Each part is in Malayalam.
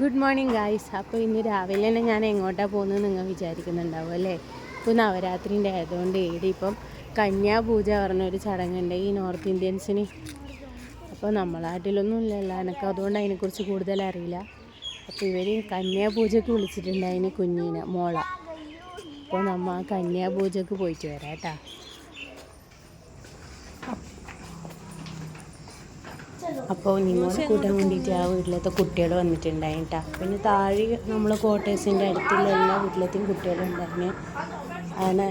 ഗുഡ് മോർണിംഗ് ഗായ്സ് അപ്പോൾ ഇന്ന് രാവിലെ തന്നെ ഞാൻ എങ്ങോട്ടാണ് പോകുന്നത് നിങ്ങൾ വിചാരിക്കുന്നുണ്ടാവും അല്ലേ? ഇപ്പോൾ നവരാത്രിന്റെ ആയതുകൊണ്ട് ഇവിടെ ഇപ്പം കന്യാപൂജ പറഞ്ഞൊരു ചടങ്ങുണ്ട് ഈ നോർത്ത് ഇന്ത്യൻസിന് അപ്പോൾ നമ്മളാട്ടിലൊന്നും ഇല്ലല്ലോ എനിക്ക് അതുകൊണ്ട് അതിനെക്കുറിച്ച് കൂടുതൽ അറിയില്ല. അപ്പോൾ ഇവർ കന്യാപൂജയ്ക്ക് വിളിച്ചിട്ടുണ്ട് അതിന് കുഞ്ഞിനെ മോള. അപ്പോൾ നമ്മൾ ആ കന്യാപൂജയ്ക്ക് പോയിട്ട് വരാം കേട്ടോ. അപ്പോൾ നിങ്ങളെ കൂട്ടാൻ വേണ്ടിയിട്ട് ആ വീട്ടിലത്തെ കുട്ടികൾ വന്നിട്ടുണ്ടായി കേട്ടോ പിന്നെ താഴെ നമ്മൾ ക്വാർട്ടേഴ്സിന്റെ അടുത്തുള്ള എല്ലാ വീട്ടിലത്തെയും കുട്ടികളുണ്ടായിരുന്നു അങ്ങനെ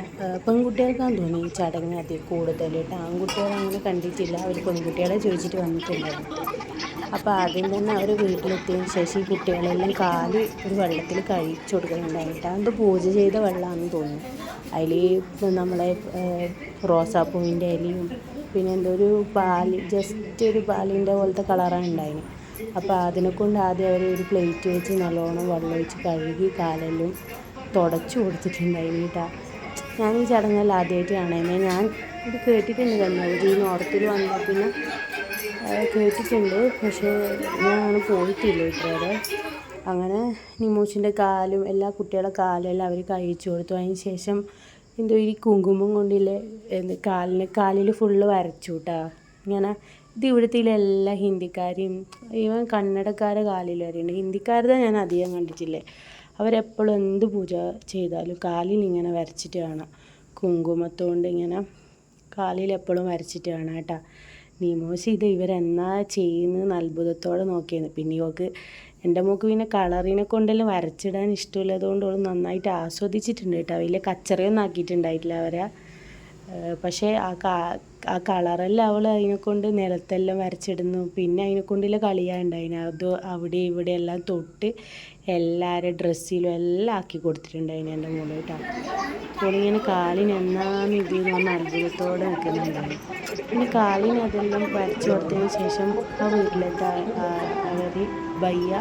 പെൺകുട്ടികൾക്കാണ് പെൺകുട്ടികൾക്കാന്ന് തോന്നി ഈ ചടങ്ങ് അധികം കൂടുതൽ കേട്ടോ ആൺകുട്ടികൾ അങ്ങനെ കണ്ടിട്ടില്ല. അവർ പെൺകുട്ടികളെ ചോദിച്ചിട്ട് വന്നിട്ടുണ്ടായിരുന്നു. അപ്പോൾ ആദ്യം തന്നെ അവർ വീട്ടിലെത്തിയതിന് ശേഷം ഈ കുട്ടികളെല്ലാം കാൽ ഒരു വെള്ളത്തിൽ കഴിച്ചു കൊടുക്കുന്നുണ്ടായിട്ട് അത് പൂജ ചെയ്ത വെള്ളമാണെന്ന് തോന്നുന്നു. അതിൽ നമ്മളെ റോസാപ്പൂവിന്റെ ഇലയും പിന്നെ എന്തോ ഒരു പാൽ ജസ്റ്റ് ഒരു പാലിന്റെ പോലത്തെ കളറാണ് ഉണ്ടായിന്. അപ്പോൾ അതിനെ കൊണ്ട് ആദ്യം അവർ ഒരു പ്ലേറ്റ് വെച്ച് നല്ലോണം വെള്ളം ഒഴിച്ച് കഴുകി കാലെല്ലാം തുടച്ചു കൊടുത്തിട്ടുണ്ടായിന് കേട്ടോ. ഞാൻ ഈ ചടങ്ങിൽ ആദ്യമായിട്ട് കാണുന്നത് ഞാൻ ഇത് കേട്ടിട്ടുണ്ട് തന്നെ ഈ നോർത്തിൽ വന്നാൽ പിന്നെ കേട്ടിട്ടുണ്ട്. പക്ഷേ ഞാൻ പോയിട്ടില്ല ഇത്രയേറെ അങ്ങനെ നിമോഷിന്റെ കാലും എല്ലാ കുട്ടികളുടെ കാലും എല്ലാം അവർ കഴിച്ചു കൊടുത്തു. അതിന് ശേഷം എന്തോ ഈ കുങ്കുമം കൊണ്ടില്ലേ എന്ത് കാലിന് കാലിൽ ഫുള്ള് വരച്ചു കേട്ടോ ഇങ്ങനെ ഇത് ഇവിടുത്തെ എല്ലാ ഹിന്ദിക്കാരെയും ഈവൻ കന്നഡക്കാരെ കാലിൽ വരെയുണ്ട് ഹിന്ദിക്കാരുടെ ഞാൻ അധികം കണ്ടിട്ടില്ലേ. അവരെപ്പോഴും എന്ത് പൂജ ചെയ്താലും കാലിൽ ഇങ്ങനെ വരച്ചിട്ട് കാണാം കുങ്കുമത്തോണ്ട് ഇങ്ങനെ കാലിൽ എപ്പോഴും വരച്ചിട്ട് കാണാം കേട്ടോ. നിമോശ് ഇത് ഇവരെന്നാ ചെയ്യുന്നത് അത്ഭുതത്തോടെ നോക്കിയാണ് പിന്നെ ഇവൾക്ക് എന്റെ മോക്ക് പിന്നെ കളറിനെ കൊണ്ടെല്ലാം വരച്ചിടാൻ ഇഷ്ടമില്ലാത്തതുകൊണ്ട് അവൾ നന്നായിട്ട് ആസ്വദിച്ചിട്ടുണ്ട് കേട്ടോ. വലിയ കച്ചറയൊന്നും ആക്കിയിട്ടുണ്ടായിട്ടില്ല അവരെ. പക്ഷേ ആ ആ കളറെല്ലാം അവൾ അതിനെക്കൊണ്ട് നിലത്തെല്ലാം വരച്ചിടുന്നു. പിന്നെ അതിനെക്കൊണ്ടുള്ള കളിയാണ് ഉണ്ടായിന് അത് അവിടെ ഇവിടെ എല്ലാം തൊട്ട് എല്ലാവരുടെ ഡ്രസ്സിലും എല്ലാം ആക്കി കൊടുത്തിട്ടുണ്ടായിന് എന്റെ മോൾ അവളിങ്ങനെ കാലിന് എന്നാന്ന് ഇത് നമ്മൾ അത്ഭുതത്തോടെ നിൽക്കുന്നുണ്ടായി പിന്നെ കാലിന് അതെല്ലാം വരച്ചു കൊടുത്തതിന് ശേഷം ആ വീട്ടിലത്തെ അവർ ബയ്യ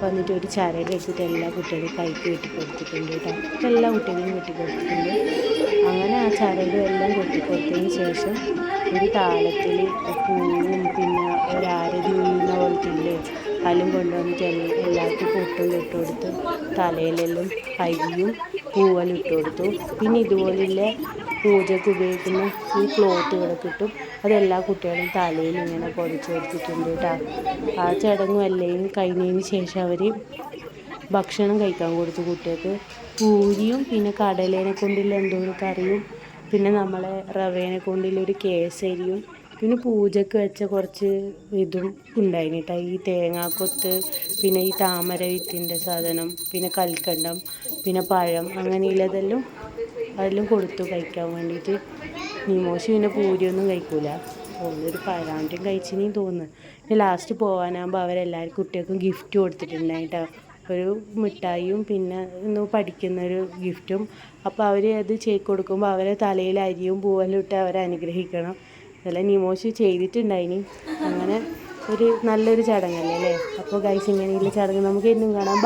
വന്നിട്ട് ഒരു ചരട് എടുത്തിട്ട് എല്ലാ കുട്ടികളും കൈക്ക് വെട്ടി കൊടുത്തിട്ടുണ്ട് കേട്ടോ. എല്ലാ കുട്ടികളും വെട്ടി കൊടുത്തിട്ടുണ്ട് അങ്ങനെ ആ ചരടും എല്ലാം കൊട്ടി കൊടുത്തതിന് ശേഷം ഒരു താളത്തിൽ പൂവും പിന്നെ ഒരാരതി വീഴുന്ന പോലത്തെ ഇല്ലേ അതിലും കൊണ്ടുവന്നിട്ട് എല്ലാവർക്കും പൊട്ടും ഇട്ട് കൊടുത്ത് തലയിലെല്ലാം അരിയും പൂവെല്ലാം ഇട്ട് കൊടുത്തു പിന്നെ ഇതുപോലുള്ള പൂജയ്ക്ക് ഉപയോഗിക്കുന്ന ഈ ക്ലോത്തുകളൊക്കെ കിട്ടും. അതെല്ലാ കുട്ടികളും തലയിൽ ഇങ്ങനെ പൊതിച്ച് വെച്ചിട്ടുണ്ട് കേട്ടോ ആ ചടങ്ങും എല്ലാം കഴിഞ്ഞതിന് ശേഷം അവർ ഭക്ഷണം കഴിക്കാൻ കൊടുത്തു കുട്ടികൾക്ക്. പൂരിയും പിന്നെ കടലേനെ കൊണ്ടുള്ള എന്തോ ഒരു കറിയും പിന്നെ നമ്മളെ റവേനെ കൊണ്ടുള്ള ഒരു കേസരിയും പിന്നെ പൂജയ്ക്ക് വെച്ച കുറച്ച് ഇതും ഉണ്ടായിന് കേട്ടോ ഈ തേങ്ങാക്കൊത്ത് പിന്നെ ഈ താമര വിത്തിന്റെ സാധനം പിന്നെ കൽക്കണ്ടം പിന്നെ പഴം അങ്ങനെയുള്ളതെല്ലാം അതെല്ലാം കൊടുത്തു കഴിക്കാൻ വേണ്ടിയിട്ട്. നിമോശ് പിന്നെ പൂരിയൊന്നും കഴിക്കൂല. ഒന്നൊരു പഴാണ്ടും കഴിച്ചിനി തോന്നുന്നു. പിന്നെ ലാസ്റ്റ് പോകാനാകുമ്പോൾ അവരെല്ലാവരും കുട്ടികൾക്കും ഗിഫ്റ്റ് കൊടുത്തിട്ടുണ്ടായിട്ടോ. ഒരു മിഠായിയും പിന്നെ ഇന്ന് പഠിക്കുന്നൊരു ഗിഫ്റ്റും അപ്പോൾ അവർ അത് ചെയ്ത് കൊടുക്കുമ്പോൾ അവരെ തലയിൽ അരിയും പൂവെല്ലാം ഇട്ട് അവരെ അനുഗ്രഹിക്കണം. അതെല്ലാം നിമോശ് ചെയ്തിട്ടുണ്ടായിനി. അങ്ങനെ ഒരു നല്ലൊരു ചടങ്ങല്ലേ? അല്ലേ അപ്പോൾ ഗൈസ് ഇങ്ങനെയുള്ള ചടങ്ങ് നമുക്ക് എന്നും കാണാം.